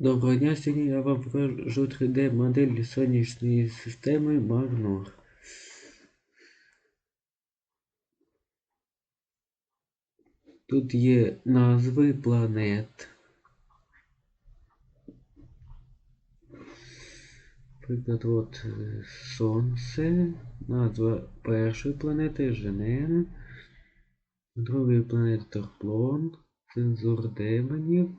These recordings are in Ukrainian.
Доброго дня, сьогодні я вам покажу 3D модель сонячної системи Магнор. Тут є назви планет. Наприклад, от е, Сонце, назва першої планети Женен, другої планети Торплон, цензур демонів.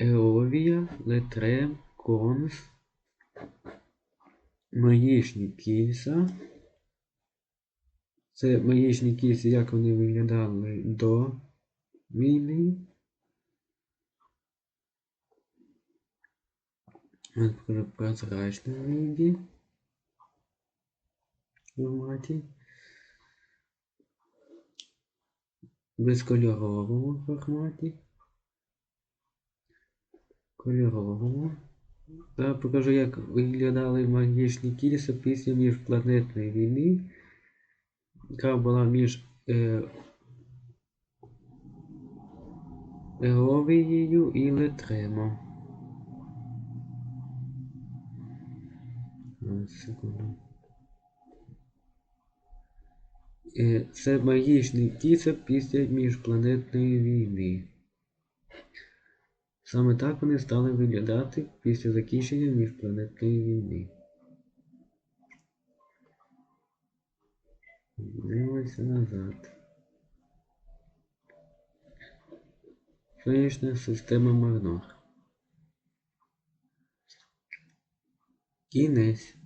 Еовія, Летрем, Конс, Маїчні кільця. Це маїчні кільця, як вони виглядали до війни. В прозрачному віді. Форматі. Безкольоровому форматі кольоровому. Та покажу, як виглядали магічні кільця після міжпланетної війни, яка була між е, Еовією і Летремом. Ось, секунду. Е, Це магічний кільця після міжпланетної війни. Саме так вони стали виглядати після закінчення міжпланетної війни. Дивимося назад. Сонячна система Магнор. Кінець.